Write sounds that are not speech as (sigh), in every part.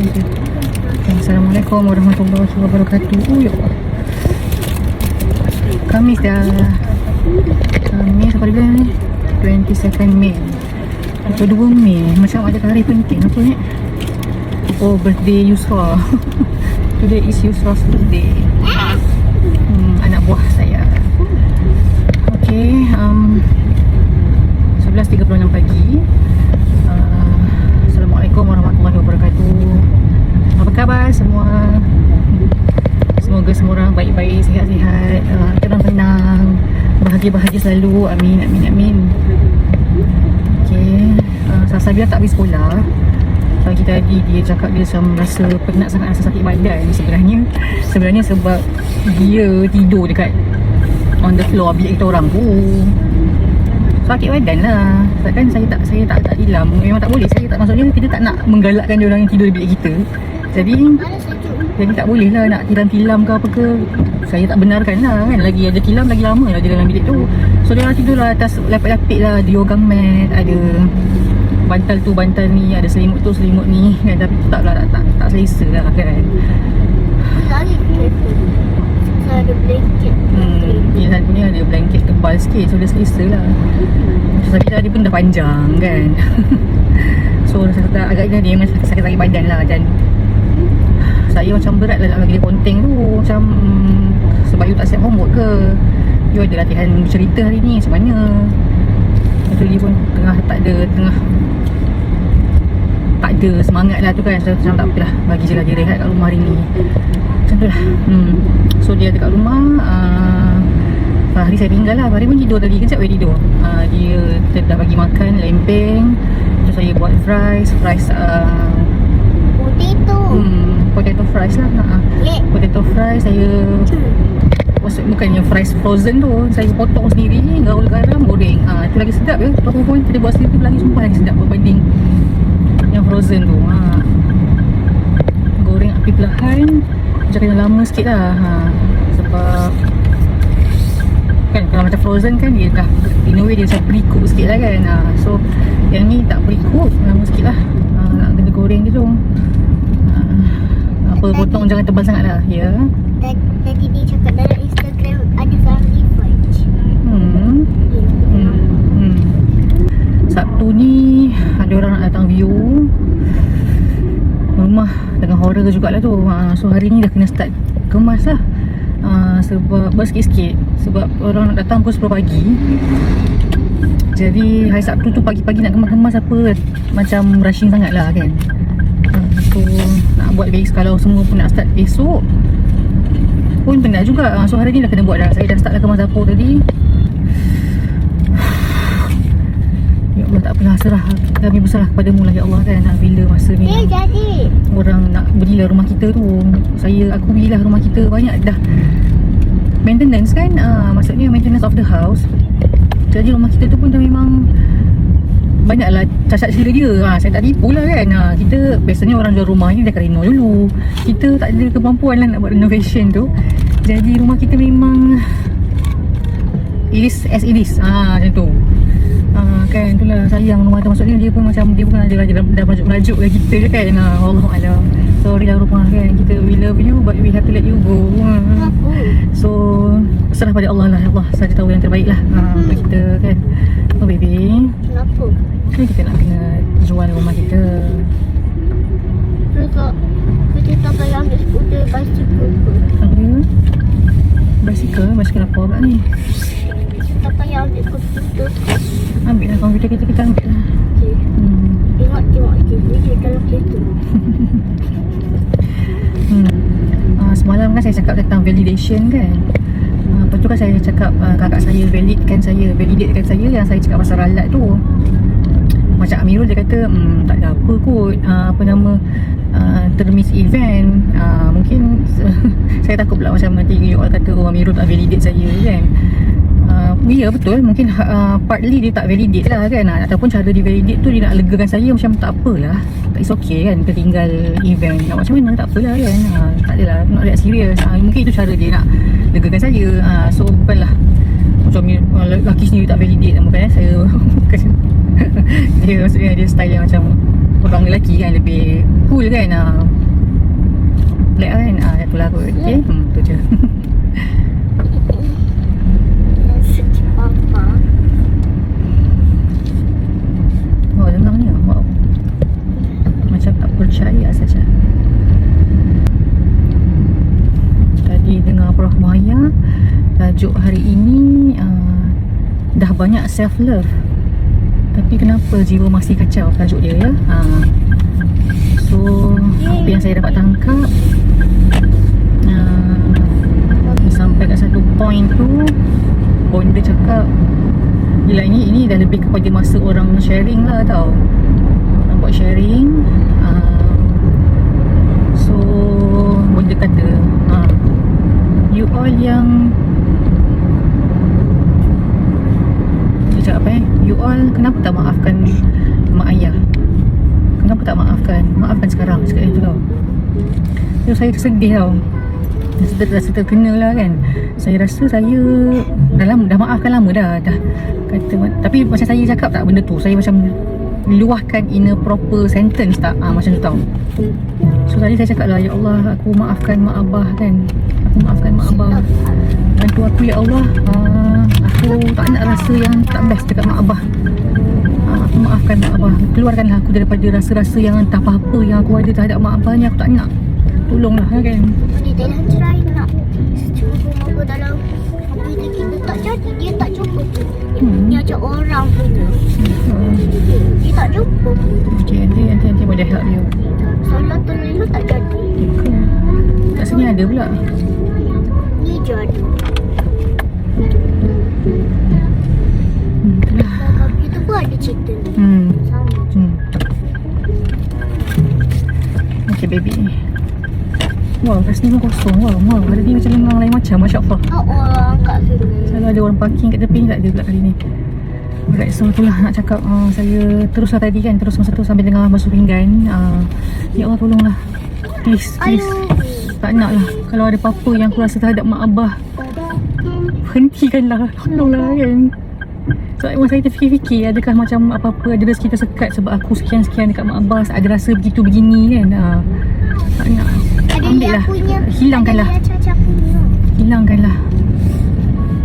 Okay, Assalamualaikum warahmatullahi wabarakatuh. Oh, ya. Kamis dah. Kamis apa dia ni? 22nd May. 22 Mei. Macam ada hari penting apa ni? Oh, birthday Yusra. (laughs) Today is Yusra's birthday. Hmm, anak buah saya. Okay, um, 11.36 pagi. Warahmatullahi wabarakatuh. Apa khabar semua? Semoga semua orang baik-baik, sihat-sihat, uh, tenang-tenang, bahagia-bahagia selalu. Amin, amin, amin. Okay, uh, Sasabia tak pergi sekolah. Pagi tadi dia cakap dia macam rasa penat sangat rasa sakit badan sebenarnya. Sebenarnya sebab dia tidur dekat on the floor bilik kita orang tu. Sakit badan lah. Takkan saya tak saya tak tak tilam. Memang tak boleh. Saya tak maksudnya kita tak nak menggalakkan dia orang yang tidur di bilik kita. Jadi jadi tak boleh lah nak tilam-tilam ke apa ke Saya tak benarkan lah kan Lagi ada tilam lagi lama lah dia dalam bilik tu So dia orang tidur lah atas lapik-lapik lah Diogang mat Ada bantal tu bantal ni Ada selimut tu selimut ni kan Tapi tetap lah tak, tak, tak selesa lah kan. Saya ada blanket. Hmm, dia satunya ada blanket tebal sikit So dia selesa lah. Sakit tadi pun dah panjang kan. (laughs) So kata agaknya dia memang sakit-sakit badan lah. Dan saya macam berat lah nak bagi dia ponteng tu. Macam hmm, Sebab you tak siap homework ke? You ada latihan cerita hari ni Macam mana? Tu dia pun tengah tak ada Tengah Tak ada semangat lah tu kan. So macam tak apalah Bagi je lah dia rehat kat rumah hari ni. Macam tu lah hmm. So dia dekat rumah uh, Hari saya tinggal lah. Hari pun tidur tadi. Kan siap tidur. Uh, Dia dia dah bagi makan Lempeng. Terus saya buat fries. Fries uh, Potato. hmm, Potato fries lah. Uh, Lek. Potato fries Saya Maksud bukannya fries frozen tu. Saya potong sendiri Gaul garam Goreng. Ha, Itu lagi sedap ya. Apa pun kita buat sendiri tu lagi Sumpah lagi sedap Berbanding Yang frozen tu. Ha. Goreng api perlahan. Macam kena lama sikit lah. Ha. Sebab kalau macam frozen kan Dia dah In a way dia macam pre-cook sikit lah kan ha. So Yang ni tak pre-cook Lama sikit lah ha, Nak kena goreng je tu ha. Apa potong jangan tebal sangat lah Ya Tadi tadi dia cakap dalam Instagram ada family fudge. Hmm Hmm. hmm. Sabtu ni ada orang nak datang view Rumah tengah horror jugalah tu ha, So hari ni dah kena start kemas lah Sebab buat sikit-sikit. Sebab orang nak datang pukul 10 pagi. Jadi hari Sabtu tu pagi-pagi nak kemas-kemas apa Macam rushing sangat lah kan. So nak buat base kalau semua pun nak start besok pun penat juga. Ha, So hari ni dah kena buat dah. Saya dah start lah kemas dapur tadi. Ya Allah tak apalah serah. Kami berserah kepadamu lah Ya Allah kan. Ha, Bila masa ni. Eh jadi. Orang nak belilah rumah kita tu. Saya aku belilah rumah kita Banyak dah Maintenance kan? Ha, Maksudnya maintenance of the house. Jadi rumah kita tu pun dah memang Banyaklah cacat sila dia. Ha, Saya tak tipu lah kan? Ha, Kita biasanya orang jual rumah ni Dah kena reno dulu. Kita tak ada kemampuan lah Nak buat renovation tu. Jadi rumah kita memang It is as it is. Ha, Macam tu. Ha, Kan? Itulah sayang rumah tu. Maksudnya dia pun macam Dia pun ada dah, dah merajuk-merajuk dengan kita kan? Ha, Allah Alam Sorry lah rumah kan? Kita we love you But we have to let you go. Ha. So Serah pada Allah lah Allah saja tahu yang terbaik lah ha, Untuk kita kan Oh baby Kenapa? Kan kita nak kena Jual rumah kita kita tak payah ambil skuter. Apa Basikal Basikal apa pula ni Tak payah ambil komputer. Ambil lah komputer kita Kita ambil lah Okay. hmm. Tengok-tengok je video dalam kereta. Hmm. Kan saya cakap tentang validation kan? Uh, Lepas tu kan saya cakap uh, kakak saya validkan saya Validatekan saya yang saya cakap pasal ralat tu. Macam Amirul dia kata hmm, tak ada apa kot. Uh, Apa nama uh, Termiss event. Uh, Mungkin (laughs) saya takut pula macam nanti all kata Oh Amirul tak validate saya kan Uh, ya betul. Mungkin uh, partly dia tak validate lah kan. Uh, ataupun cara dia validate tu dia nak legakan saya macam tak apalah. Tak is okay kan tertinggal event. Nak macam mana tak apalah kan. Uh, tak adalah not that serious. Uh, mungkin itu cara dia nak legakan saya. Uh, so bukanlah macam uh, lelaki sendiri tak validate bukan eh saya bukan. (laughs) Dia maksudnya dia style yang macam orang lelaki kan lebih cool kan. Uh, coklat kan? Ah, Satu larut Okay? Hmm, tu je (laughs) percaya saja. Tadi dengar Prof Maya Tajuk hari ini uh, Dah banyak self love Tapi kenapa jiwa masih kacau tajuk dia ya? Uh, So Apa yang saya dapat tangkap uh, Sampai kat satu point tu Bonda cakap Yelah ini ini dah lebih kepada masa orang sharing lah tau Orang buat sharing uh, So Bonda kata uh, You all yang Dia cakap apa eh You all kenapa tak maafkan Mak ayah? Kenapa tak maafkan? Maafkan sekarang Cakap itu tau. So saya tersedih tau. Rasa, rasa terkena lah kan. Saya rasa saya Dah lama Dah maafkan lama dah. Dah kata Tapi macam saya cakap tak benda tu. Saya macam Luahkan in a proper sentence tak? Ah, Macam tu tau. So tadi saya cakap lah Ya Allah aku maafkan mak abah kan. Aku maafkan mak abah. Bantu aku ya Allah. Ah, Aku tak nak rasa yang tak best dekat mak abah. ah, Aku maafkan abah Keluarkanlah aku daripada rasa-rasa yang entah apa-apa Yang aku ada terhadap mak abah ni Aku tak nak Tolonglah kan Dia dalam cerai nak. Cuma mama dalam kita tak jadi. Dia tak jumpa. Hmm. Dia ajak orang punya. hmm. Dia tak jumpa. Okay nanti nanti nanti boleh help you Salah terlalu tak jadi. Okay. Kat sini ada pula Dia jadi. Hmm, itulah Pun ada cerita ni. Hmm. Hmm. Okay baby. Wow kat sini pun kosong. Wow wow Hari ni macam memang lain macam Masya Allah Tak orang kat sini. Selalu ada orang parking kat tepi ni Tak ada pula kali ni. Alright so itulah nak cakap uh, Saya teruslah tadi kan Terus masa tu sambil dengar basuh pinggan uh, Ya Allah tolonglah. Please please. Aduh. Tak nak lah. Kalau ada apa-apa yang aku rasa terhadap mak abah Hentikanlah. Tolonglah kan So memang saya terfikir-fikir Adakah macam apa-apa Ada rezeki tersekat Sebab aku sekian-sekian dekat mak abah Ada rasa begitu begini kan ha. Tak nak Ambil lah punya. Hilangkanlah Ada yang cacat punya. Hilangkanlah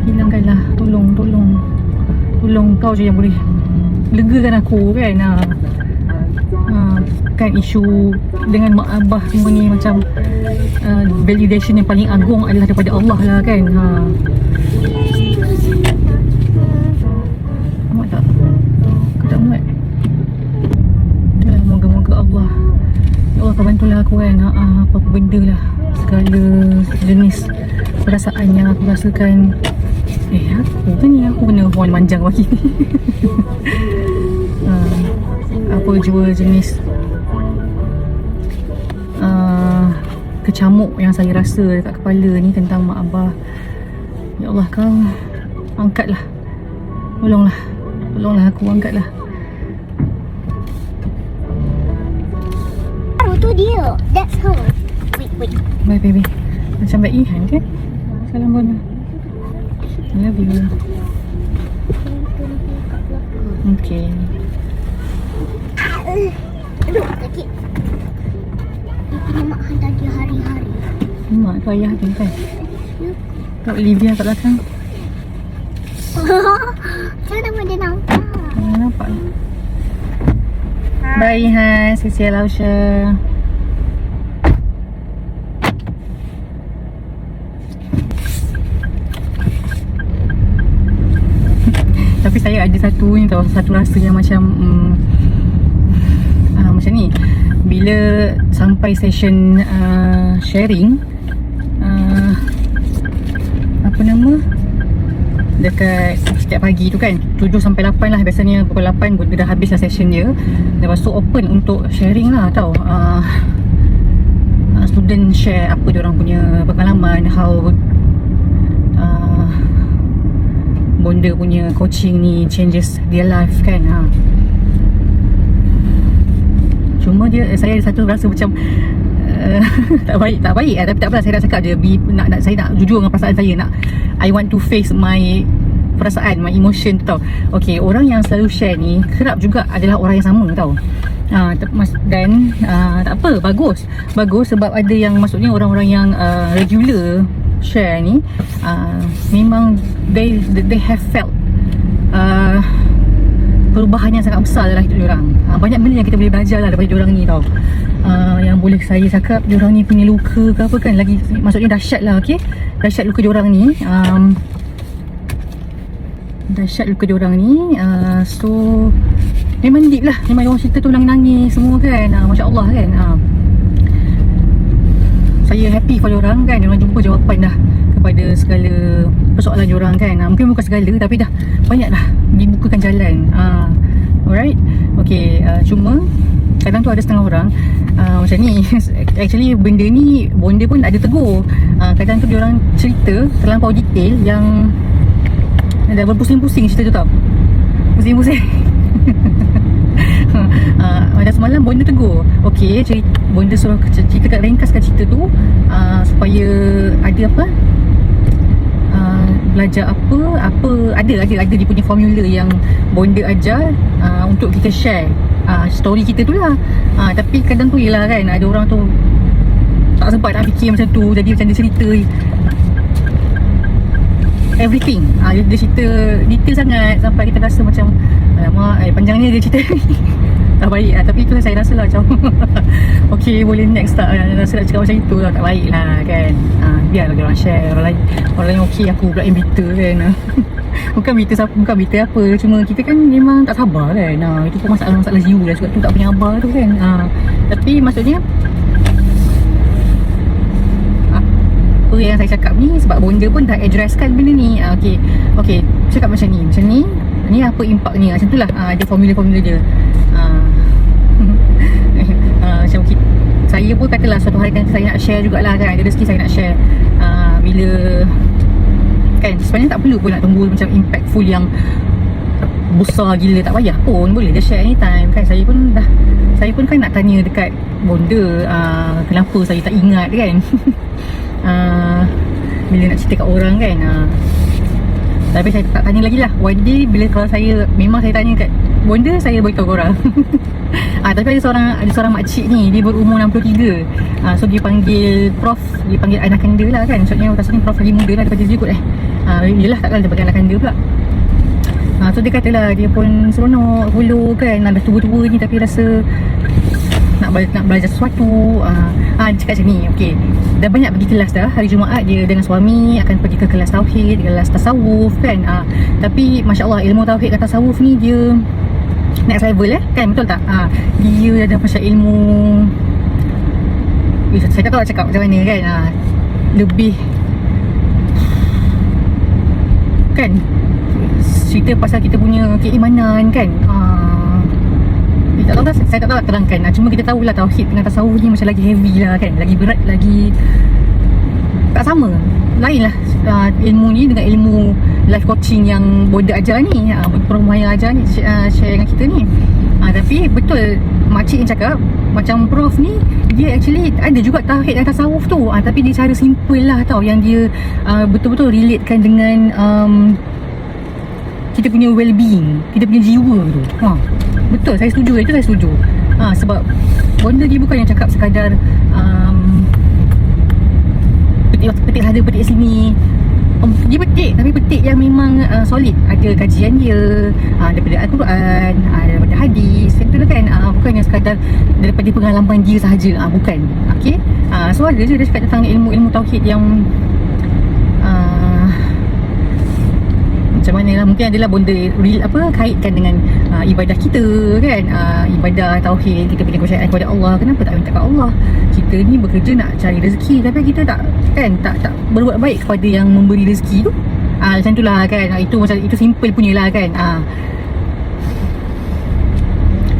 Hilangkanlah Tolong Tolong Tolong kau je yang boleh Legakan aku kan ha. Ha. Kan isu Dengan mak abah semua ni Macam uh, Validation yang paling agung Adalah daripada Allah lah kan ha. Kau bantulah aku kan. Ha, Apa-apa benda lah. Segala jenis Perasaan yang aku rasakan. Eh aku ke ni? Aku kena horn manjang pagi ni ha, Apa jua jenis uh, Kecamuk yang saya rasa Dekat kepala ni Tentang mak abah. Ya Allah kau Angkatlah. Tolonglah. Tolonglah aku angkatlah Bye baby. Macam baik kan Salam Bona I love you. Okay Aduh, sakit. Punya mak hantar dia hari-hari. Mak tu ayah tu kan? Kau Olivia kat belakang. (laughs) Macam mana dia nampak? Nampak. Bye Ihan Sisi Lausha Tapi saya ada satu ni tau Satu rasa yang macam mm, uh, Macam ni. Bila sampai session uh, sharing uh, Apa nama? Dekat setiap pagi tu kan 7 sampai 8 lah Biasanya. Pukul 8 Dia dah habis lah session dia. Lepas tu open untuk sharing lah tau. Uh, Student share apa dia orang punya pengalaman How uh, Bonda punya coaching ni changes their life kan ha. Cuma dia saya ada satu rasa macam uh, (laughs) tak baik tak baik lah tapi tak apalah saya nak cakap je be, nak, nak saya nak jujur dengan perasaan saya nak I want to face my perasaan my emotion tu tau. Okay, orang yang selalu share ni kerap juga adalah orang yang sama tau. Mas dan uh, tak apa bagus. Bagus sebab ada yang maksudnya orang-orang yang uh, regular share ni uh, memang they they have felt uh, perubahan yang sangat besar dalam hidup diorang. Uh, banyak benda yang kita boleh belajar lah daripada diorang ni tau. Uh, yang boleh saya cakap diorang ni punya luka ke apa kan lagi maksudnya dahsyat lah okey. Dahsyat luka diorang ni. Um, dahsyat luka diorang ni. Uh, so memang deep lah. Memang diorang cerita tu nangis-nangis semua kan. Uh, Masya Allah kan. Uh, saya happy for diorang kan. Diorang jumpa jawapan dah kepada segala persoalan diorang kan. Uh, mungkin bukan segala tapi dah banyak dah dibukakan jalan. Uh, alright. Okay. Uh, cuma kadang tu ada setengah orang uh, macam ni (laughs) actually benda ni bonda pun ada tegur uh, kadang tu diorang cerita terlampau detail yang dah berpusing-pusing cerita tu tau pusing-pusing uh, (laughs) macam semalam bonda tegur okey cerita, bonda suruh cerita kat ringkaskan cerita tu uh, supaya ada apa? Uh, belajar apa apa ada ada ada dia punya formula yang bonda ajar uh, untuk kita share. Uh, story kita tu lah. Uh, tapi kadang tu yelah kan ada orang tu tak sempat nak fikir macam tu jadi macam dia cerita everything. Uh, dia, dia cerita detail sangat sampai kita rasa macam alamak eh, panjangnya dia cerita ni (laughs) tak baik lah. Tapi itu saya rasa lah macam (laughs) okay boleh next tak? Uh, rasa nak cakap macam itu lah tak baik lah kan? Uh, biarlah dia orang share. Orang lain orang lain okay aku pula yang bitter kan? (laughs) Bukan bitter siapa bukan bitter apa. Cuma kita kan memang tak sabar kan? Uh, itu pun masalah-masalah jiwa lah sebab tu tak punya abah tu kan? Uh, tapi maksudnya yang saya cakap ni sebab bonda pun dah addresskan benda ni. Uh, okay. Okay cakap macam ni. Macam ni ni apa impak ni? Macam tu lah. Uh, ada formula-formula dia uh, uh, macam kita, saya pun katalah suatu hari nanti saya nak share jugalah kan ada rezeki saya nak share. Uh, bila kan sebenarnya tak perlu pun nak tunggu macam impactful yang besar gila tak payah pun boleh dia share anytime kan. Saya pun dah saya pun kan nak tanya dekat bonda uh, kenapa saya tak ingat kan. Uh, (laughs) bila nak cerita kat orang kan uh, tapi saya tak tanya lagi lah. One day bila kalau saya Memang saya tanya kat Bonda saya beritahu korang. (laughs) Ah, Tapi ada seorang Ada seorang makcik ni Dia berumur 63 ah, So dia panggil Prof Dia panggil anak kanda lah kan. Maksudnya rasanya prof lagi muda lah Daripada dia kot eh. Ah, Yelah takkan dia anak kanda pula. Ah, So dia kata lah Dia pun seronok Hulu kan. Dah tua-tua ni Tapi rasa nak belajar, nak belajar sesuatu. Ah, ah, Dia cakap macam ni Okay Dah banyak pergi kelas dah. Hari Jumaat dia dengan suami Akan pergi ke kelas Tauhid Kelas Tasawuf kan. Ah, Tapi Masya Allah ilmu Tauhid dan Tasawuf ni dia Next level eh? Kan betul tak? Ah, Dia ada macam ilmu. Eh, Saya tak tahu nak cakap macam mana kan? Ah, Lebih. Kan? Cerita pasal kita punya keimanan kan? Ah, eh, tak tahu lah, saya tak tahu nak terangkan. Ah, Cuma kita tahulah Tauhid dengan Tasawuf ni Macam lagi heavy lah kan? Lagi berat, lagi Tak sama. Lain lah uh, Ilmu ni dengan ilmu Life coaching yang Boda ajar ni uh, Perempuan yang ajar ni uh, Share dengan kita ni. Uh, Tapi betul Makcik yang cakap Macam prof ni Dia actually Ada juga Tauhid dan Tasawuf tu. Uh, Tapi dia cara simple lah tau Yang dia uh, Betul-betul relatekan dengan um, kita punya well-being Kita punya jiwa tu. Ha. Betul, saya setuju Itu saya setuju. Ha, Sebab Benda dia bukan yang cakap sekadar um, Petik, petik sana, petik sini Dia petik Tapi petik yang memang uh, solid. Ada kajian dia uh, Daripada Al-Quran uh, Daripada hadis. Itu lah kan uh, Bukan yang sekadar Daripada pengalaman dia sahaja. Uh, Bukan. Okay uh, So ada je dia cakap tentang ilmu-ilmu tauhid yang uh, macam mana lah. Mungkin adalah benda real apa kaitkan dengan uh, ibadah kita kan. Uh, ibadah tauhid kita punya kepercayaan kepada Allah. Kenapa tak minta kat Allah kita ni bekerja nak cari rezeki. Tapi kita tak kan tak tak berbuat baik kepada yang memberi rezeki tu. Ah uh, macam itulah kan. Uh, itu macam itu simple punya lah kan. Ah. Uh,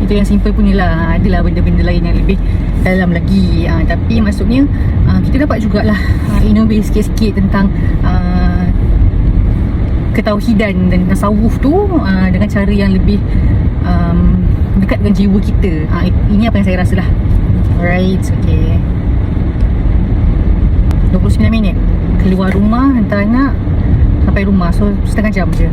itu yang simple punya lah. Adalah benda-benda lain yang lebih dalam lagi. Uh, tapi maksudnya uh, kita dapat jugalah uh, innovate sikit-sikit tentang uh, ketauhidan dan tasawuf tu uh, dengan cara yang lebih um, dekat dengan jiwa kita. Uh, ini apa yang saya rasa lah. Alright, okay. 29 minit. Keluar rumah hantar anak sampai rumah. So setengah jam je.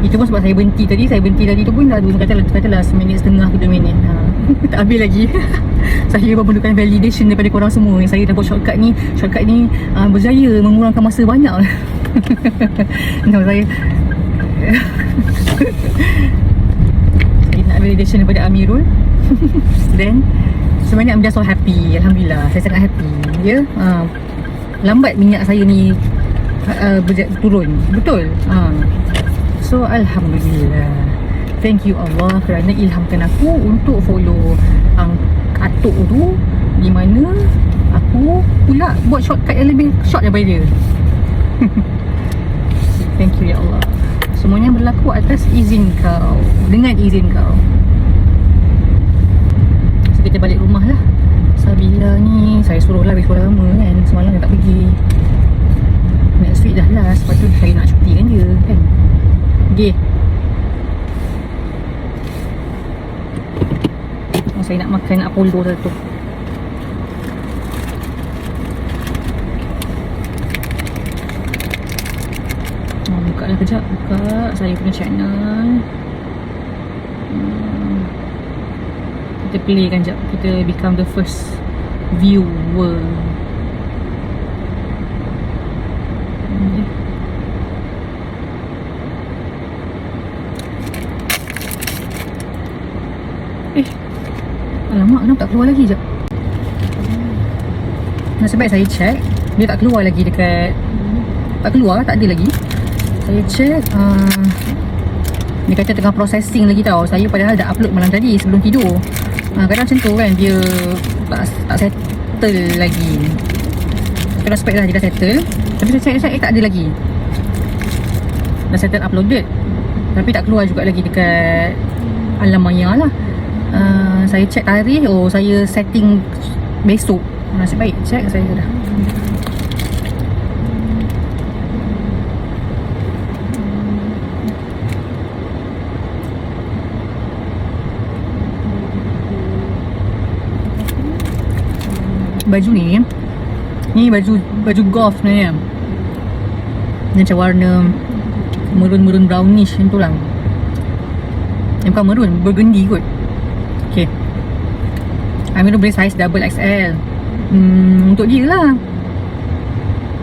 Itu pun sebab saya berhenti tadi. Saya berhenti tadi tu pun dah katalah katalah seminit setengah ke 2 minit. Ha. (laughs) Tak habis lagi. (laughs) Saya memerlukan validation daripada korang semua. Yang saya buat shortcut ni Shortcut ni uh, berjaya mengurangkan masa banyak. (laughs) No, saya. Saya nak validation daripada Amirul. Then Sebenarnya I'm just so happy Alhamdulillah Saya sangat happy Ya yeah? uh, Lambat minyak saya ni uh, Turun Betul uh. So Alhamdulillah Thank you Allah kerana ilhamkan aku untuk follow ang atuk tu di mana aku pula buat shortcut yang lebih short daripada dia. (laughs) Thank you ya Allah. Semuanya berlaku atas izin kau. Dengan izin kau. Kita balik rumah lah. Sabila ni saya suruh lah sekolah lama kan. Semalam dia tak pergi. Next week dah last. Lepas tu saya nak cuti kan dia kan. Okay. Oh, saya nak makan Apollo satu. Oh, buka lah kejap. Buka saya punya channel. Hmm. Kita play kan jap. Kita become the first viewer. Hmm. Eh Alamak kenapa tak keluar lagi jap Nasib baik saya check Dia tak keluar lagi dekat Tak keluar tak ada lagi Saya check uh, Dia kata tengah processing lagi tau Saya padahal dah upload malam tadi sebelum tidur uh, Kadang macam tu kan Dia tak, tak settle lagi. Kita respect lah dia dah settle. Tapi saya check eh, tak ada lagi. Dah settle uploaded. Tapi tak keluar juga lagi dekat Alam maya lah. Uh, Saya check tarikh. Oh saya setting Besok. Nasib baik Check saya dah Baju ni. Ni baju Baju golf sebenarnya Ni macam warna Merun-merun brownish Macam tu lah. Yang bukan merun Burgundy kot. Okay. Amirul beli saiz double XL hmm, Untuk dia lah.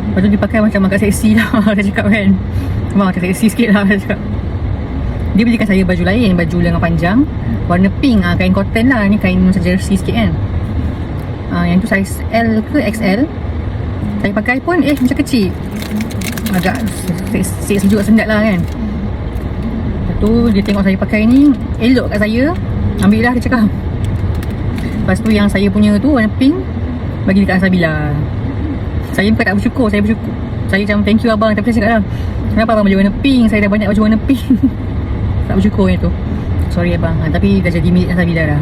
Lepas tu dia pakai macam agak seksi lah (laughs) Dia cakap kan. Memang macam seksi sikit lah Dia cakap. Dia belikan saya baju lain Baju lengan panjang. Warna pink ah Kain cotton lah. Ni kain macam jersey sikit kan ah, Yang tu saiz L ke XL Saya pakai pun Eh macam kecil. Agak se- sejuk sendat lah kan. Lepas tu dia tengok saya pakai ni Elok kat saya. Ambil lah dia cakap. Lepas tu yang saya punya tu warna pink Bagi dekat Sabila Saya bukan tak bersyukur Saya bersyukur. Saya macam thank you abang. Tapi saya cakap lah Kenapa abang baju warna pink? Saya dah banyak baju warna pink. (laughs) Tak bersyukur yang tu. Sorry abang. Ha, Tapi dah jadi milik Sabila dah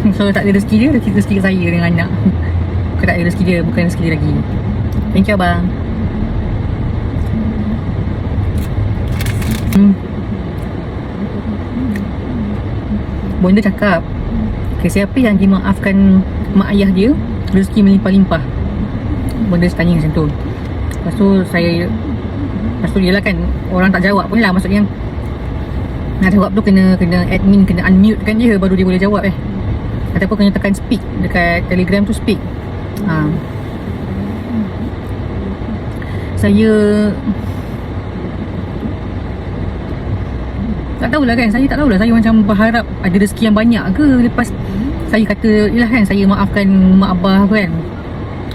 (laughs) So tak ada rezeki dia Rezeki, rezeki saya dengan anak. (laughs) Bukan tak ada rezeki dia Bukan rezeki dia lagi. Thank you abang. Hmm. Bonda cakap okay, Siapa yang dimaafkan Mak ayah dia Rezeki melimpah-limpah. Bonda tanya macam tu. Lepas tu saya Lepas tu dia lah kan Orang tak jawab pun lah. Maksudnya Nak jawab tu kena Kena admin Kena unmute kan dia Baru dia boleh jawab eh Ataupun kena tekan speak Dekat telegram tu speak. Ha. Saya Tak tahulah kan Saya tak tahulah. Saya macam berharap Ada rezeki yang banyak ke? Lepas Saya kata Yelah kan Saya maafkan Mak Abah kan.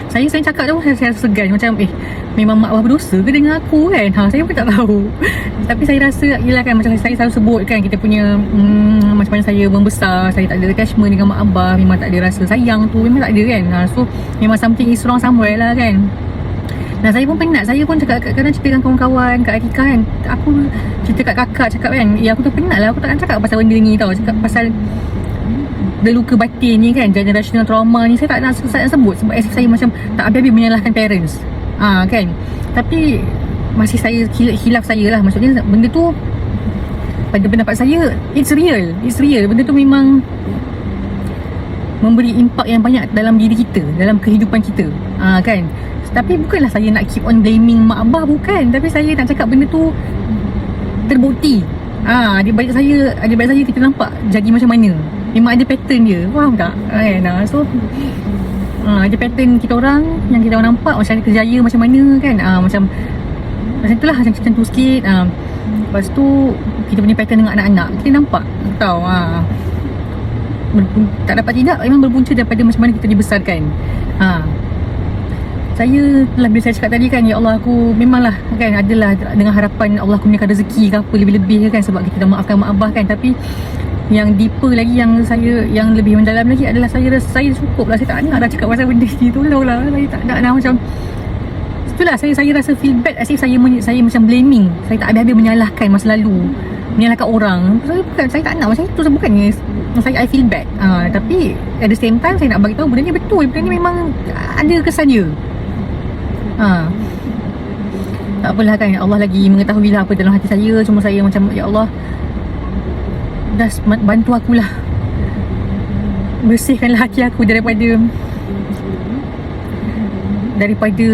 Saya saya cakap tu Saya, saya segan. Macam eh Memang mak abah berdosa ke dengan aku kan? Ha, Saya pun tak tahu. Tapi saya rasa Yelah kan Macam saya selalu sebut kan Kita punya hmm, Macam mana saya membesar Saya tak ada attachment dengan mak abah Memang tak ada rasa sayang tu Memang tak ada kan? Ha, So Memang something is wrong somewhere lah kan? Dan saya pun penat Saya pun cakap kadang cerita dengan kawan-kawan Kat Atika kan Aku cerita kat kakak Cakap kan Ya aku tu penat lah Aku takkan cakap pasal benda ni tau Cakap pasal Dia luka batin ni kan Generational trauma ni. Saya tak nak, saya nak sebut Sebab saya macam Tak habis-habis menyalahkan parents Ah kan Tapi Masih saya hilaf, saya lah Maksudnya benda tu Pada pendapat saya It's real It's real Benda tu memang Memberi impak yang banyak Dalam diri kita Dalam kehidupan kita Ah kan tapi bukanlah saya nak keep on blaming mak abah bukan Tapi saya nak cakap benda tu Terbukti Ah, adik-beradik saya, adik-beradik saya kita nampak jadi macam mana. Memang ada pattern dia. Faham tak? Kan? Ah, so ah, ada pattern kita orang yang kita orang nampak macam kerjaya macam mana kan. Ah, macam macam tu lah macam, macam tu sikit. Ah, lepas tu kita punya pattern dengan anak-anak. Kita nampak. Tahu ah. Berpun- tak dapat tidak memang berpunca daripada macam mana kita dibesarkan. Ha. Saya lah bila saya cakap tadi kan ya Allah aku memanglah kan adalah dengan harapan Allah kurniakan rezeki ke apa lebih-lebih kan sebab kita dah maafkan mak abah kan tapi yang deeper lagi yang saya yang lebih mendalam lagi adalah saya rasa saya cukup lah. Saya tak nak dah cakap pasal benda ni tolonglah saya tak nak dah macam itulah saya saya rasa feel bad as if saya men- saya macam blaming. Saya tak habis-habis menyalahkan masa lalu. Menyalahkan orang. Saya bukan saya tak nak. Macam itu saya bukannya saya I feel bad. Uh, tapi at the same time saya nak bagi tahu benda ni betul. Benda ni memang ada kesan dia ha. tak apalah kan Allah lagi mengetahui lah apa dalam hati saya. Cuma saya macam ya Allah dah sem- bantu akulah. Bersihkanlah hati aku daripada daripada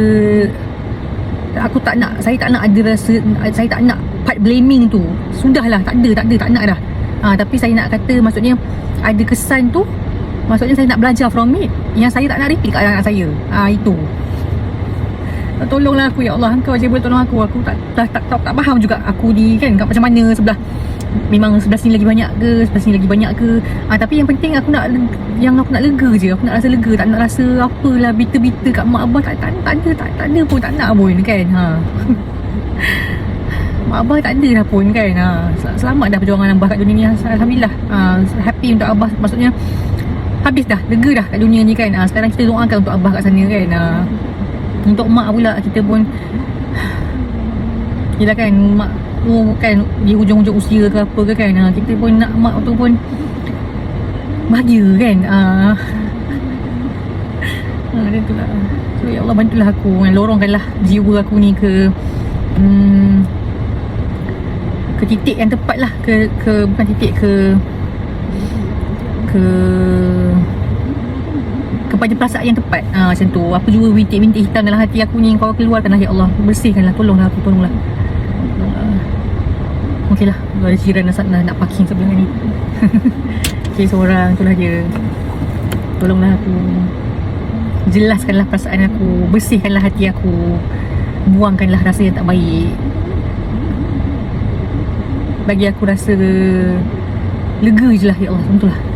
aku tak nak saya tak nak ada rasa saya tak nak part blaming tu. Sudahlah tak ada tak ada tak nak dah. Ha, tapi saya nak kata maksudnya ada kesan tu maksudnya saya nak belajar from it. Yang saya tak nak repeat kat anak saya. Ha, itu. Tolonglah aku ya Allah. Engkau aja boleh tolong aku. Aku tak tak tak, tak, tak faham juga aku ni kan? Macam mana sebelah memang sebelah sini lagi banyak ke sebelah sini lagi banyak ke. Ha, tapi yang penting aku nak yang aku nak lega je. Aku nak rasa lega tak nak rasa apalah bitter-bitter kat mak abah. Tak, tak, tak ada tak, tak ada pun tak nak pun kan? Ha. (laughs) Mak abah tak ada dah pun kan? Ha. Sel- selamat dah perjuangan abah kat dunia ni. Alhamdulillah. Ha, happy untuk abah. Maksudnya habis dah lega dah kat dunia ni kan? Ha, sekarang kita doakan untuk abah kat sana kan? Ha, untuk mak pula kita pun (sighs) Yelah kan? Mak tu kan di hujung-hujung usia ke apa ke kan ha, kita pun nak mak tu pun bahagia kan ha. (laughs) ha dia tu lah so ya Allah bantulah aku lorongkanlah jiwa aku ni ke hmm, ke titik yang tepat lah ke ke bukan titik ke ke kepada perasaan yang tepat ha, macam tu apa jua bintik-bintik hitam dalam hati aku ni kau keluarkanlah ya Allah bersihkanlah tolonglah aku tolonglah Tolonglah. Okey lah. Ada jiran nak, nak, nak parking sebelah ni. (laughs) Okay seorang Itulah dia. Tolonglah aku. Jelaskanlah perasaan aku. Bersihkanlah hati aku. Buangkanlah rasa yang tak baik. Bagi aku rasa Lega je lah Ya Allah. Macam tu lah